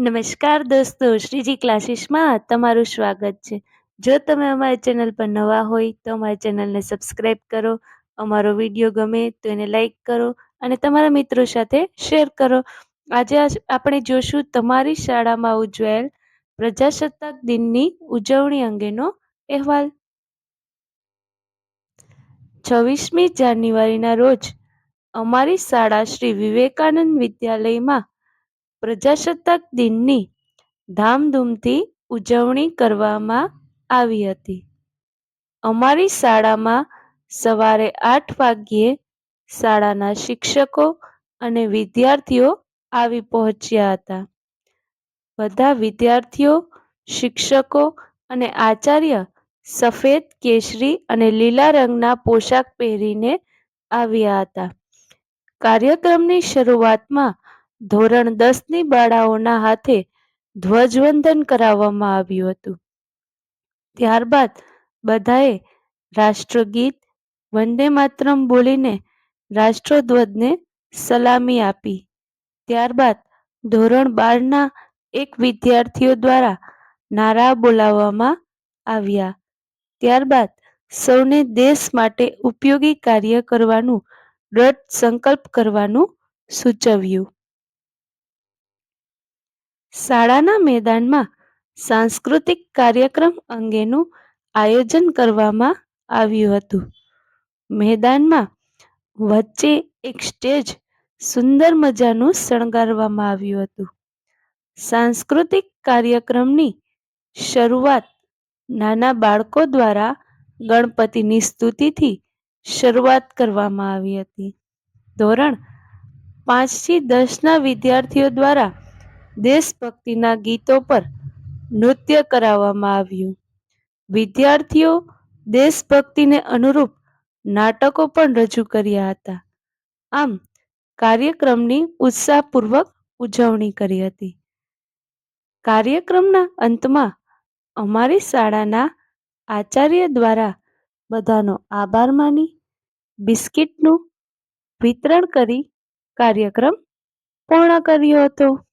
નમસ્કાર દોસ્તો, શ્રીજી ક્લાસીસમાં તમારું સ્વાગત છે. જો તમે અમારી ચેનલ પર નવા હોય તો અમારી ચેનલને સબસ્ક્રાઈબ કરો, અમારો વીડિયો ગમે તો એને લાઈક કરો અને તમારા મિત્રો સાથે શેર કરો. આજે આપણે જોશું તમારી શાળામાં ઉજવાયેલ પ્રજાસત્તાક દિનની ઉજવણી અંગેનો અહેવાલ. છવ્વીસમી જાન્યુઆરીના રોજ અમારી શાળા શ્રી વિવેકાનંદ વિદ્યાલયમાં પ્રજાસત્તાક દિનની ધામધૂમથી ઉજવણી કરવામાં આવી હતી. અમારી શાળામાં સવારે આઠ વાગ્યે શાળાના શિક્ષકો અને વિદ્યાર્થીઓ આવી પહોંચ્યા હતા. બધા વિદ્યાર્થીઓ, શિક્ષકો અને આચાર્ય સફેદ કેસરી અને લીલા રંગના પોશાક પહેરીને આવ્યા હતા. કાર્યક્રમની શરૂઆતમાં ધોરણ દસની બાળાઓના હાથે ધ્વજવંદન કરાવવામાં આવ્યું હતું. ત્યારબાદ બધાએ રાષ્ટ્રગીત વંદે માતરમ બોલીને રાષ્ટ્રધ્વજને સલામી આપી. ત્યારબાદ ધોરણ બારના એક વિદ્યાર્થીઓ દ્વારા નારા બોલાવવામાં આવ્યા. ત્યારબાદ સૌને દેશ માટે ઉપયોગી કાર્ય કરવાનું દ્રઢ સંકલ્પ કરવાનું સૂચવ્યું. શાળાના મેદાનમાં સાંસ્કૃતિક કાર્યક્રમ અંગેનું આયોજન કરવામાં આવ્યું હતું. મેદાનમાં વચ્ચે એક સ્ટેજ સુંદર મજાનું શણગારવામાં આવ્યું હતું. સાંસ્કૃતિક કાર્યક્રમની શરૂઆત નાના બાળકો દ્વારા ગણપતિની સ્તુતિથી શરૂઆત કરવામાં આવી હતી. ધોરણ પાંચથી દસના વિદ્યાર્થીઓ દ્વારા દેશભક્તિના ગીતો પર નૃત્ય કરાવવામાં આવ્યું. વિદ્યાર્થીઓ દેશભક્તિને અનુરૂપ નાટકો પણ રજૂ કર્યા હતા. આમ, કાર્યક્રમની ઉત્સાહપૂર્વક ઉજવણી કરી હતી. કાર્યક્રમના અંતમાં અમારી શાળાના આચાર્ય દ્વારા બધાનો આભાર માની, બિસ્કિટનું વિતરણ કરી કાર્યક્રમ પૂર્ણ કર્યો હતો.